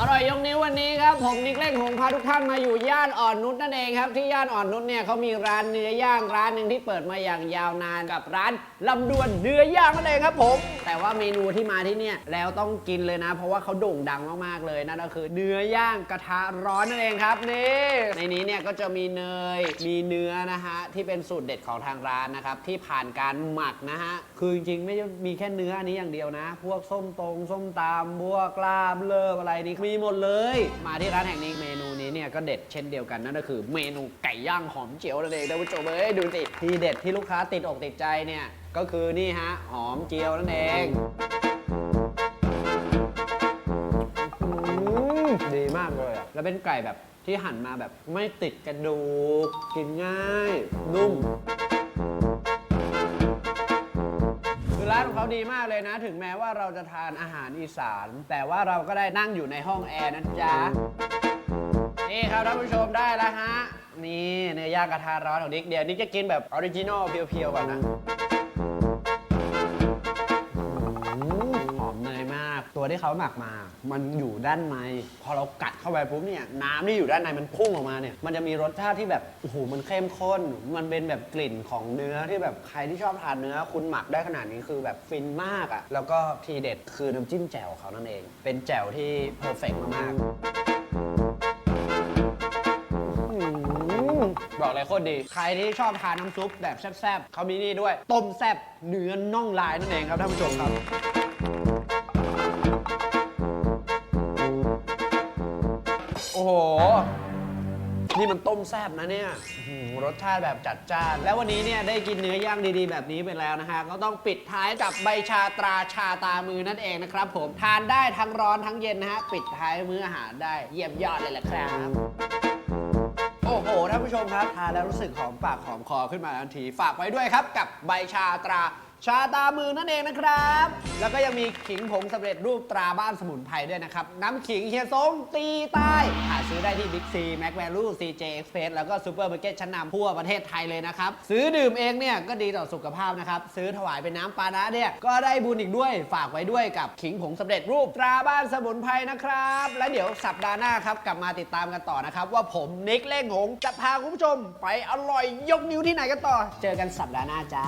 อร่อยยกนิ้ววันนี้ครับ ผมนิกเล่งหงพาทุกท่านมาอยู่ย่านอ่อนนุชนั่นเองครับ ที่ย่านอ่อนนุชเนี่ยเขามีร้านเนื้อย่างร้านหนึ่งที่เปิดมาอย่างยาวนานกับร้านลำดวนเนื้อย่างนั่นเองครับผม แต่ว่าเมนูที่มาที่เนี่ยแล้วต้องกินเลยนะ เพราะว่าเขาโด่งดังมากๆเลยนั่นก็คือ เนื้อย่างกระทะร้อนนั่นเองครับนี่ในนี้เนี่ยก็จะมีเนยมีเนื้อนะฮะที่เป็นสูตรเด็ดของทางร้านนะครับที่ผ่านการหมักนะฮะคือจริงๆไม่ได้มีแค่เนื้ออันนี้อย่างเดียวนะ พวกส้มตรงส้มตำพวกลาบเลิบอะไรนี่มีหมดเลย มาที่ร้านแห่งนี้เมนูนี้เนี่ยก็เด็ดเช่นเดียวกันนั่นก็คือเมนูไก่ย่างหอมเจียวนั่นเองท่านผู้ชมเอ้ยดูสิที่เด็ดที่ลูกค้าติดอกติดใจเนี่ยก็คือนี่ฮะหอมเจียวนั่นเองอืมดีมากเลยอะแล้วเป็นไก่แบบที่หั่นมาแบบไม่ติดกระดูกกินง่ายนุ่มานของเขาดีมากเลยนะ ถึงแม้ว่าเราจะทานอาหารอีสาน แต่ว่าเราก็ได้นั่งอยู่ในห้องแอร์นะจ๊ะ นี่ครับท่านผู้ชมได้แล้วฮะ นี่เนื้อย่างกระทะร้อนของนิกเดี๋ยวนิกจะกินแบบออริจินอลเพียวๆก่อนนะ ตัวที่เขาหมักมา มันอยู่ด้านใน พอเรากัดเข้าไปปุ๊บเนี่ยน้ำที่อยู่ด้านในมันพุ่งออกมาเนี่ย มันจะมีรสชาติที่แบบโอ้โหมันเข้มข้น มันเป็นแบบกลิ่นของเนื้อที่แบบใครที่ชอบทานเนื้อ คุณหมักได้ขนาดนี้คือแบบฟินมากอะ่ะ แล้วก็ทีเด็ดคือน้ำจิ้มแจ่วเขานั่นเอง เป็นแจ่วที่เพอร์เฟกต์มากบอกเลยโคตรดี ใครที่ชอบทานน้ำซุปแบบแซ่บๆเขามีนี่ด้วย ต้มแซ่บเนื้อน่องลายนั่นเองครับท่านผู้ชมครับ นี่มันต้มแซ่บนะเนี่ยอื้อหือรสชาติแบบจัดจ้าน แล้ววันนี้เนี่ยได้กินเนื้อย่างดีๆ แบบนี้ไปแล้วนะฮะ ก็ต้องปิดท้ายกับใบชาตราชาตามือนั่นเองนะครับผม ทานได้ทั้งร้อนทั้งเย็นนะฮะ ปิดท้ายมื้ออาหารได้เยี่ยมยอดเลยแหละครับ โอ้โห ท่านผู้ชมครับ ทานแล้วรู้สึกหอมปากหอมคอขึ้นมาทันที ฝากไว้ด้วยครับกับใบชาตรา ชาตามือนั่นเองนะครับ แล้วก็ยังมีขิงผงสำเร็จรูปตราบ้านสมุนไพรด้วยนะครับ น้ำขิงเฮียสงตีใต้หาซื้อได้ที่บิ๊กซีแม็กแวลูซีเจเอ็กเพแล้วก็ซูเปอร์มาร์เก็ตชั้นนำทั่วประเทศไทยเลยนะครับ ซื้อดื่มเองเนี่ยก็ดีต่อสุขภาพนะครับ ซื้อถวายเป็นน้ำปานะเนี่ยก็ได้บุญอีกด้วยฝากไว้ด้วยกับขิงผงสำเร็จรูปตราบ้านสมุนไพรนะครับ และเดี๋ยวสัปดาห์หน้าครับกลับมาติดตามกันต่อนะครับว่าผมนิกเล่งหงจะพาคุณผู้ชมไปอร่อยยกนิ้วที่ไหนกันต่อ เจอกันสัปดาห์หน้าจ้า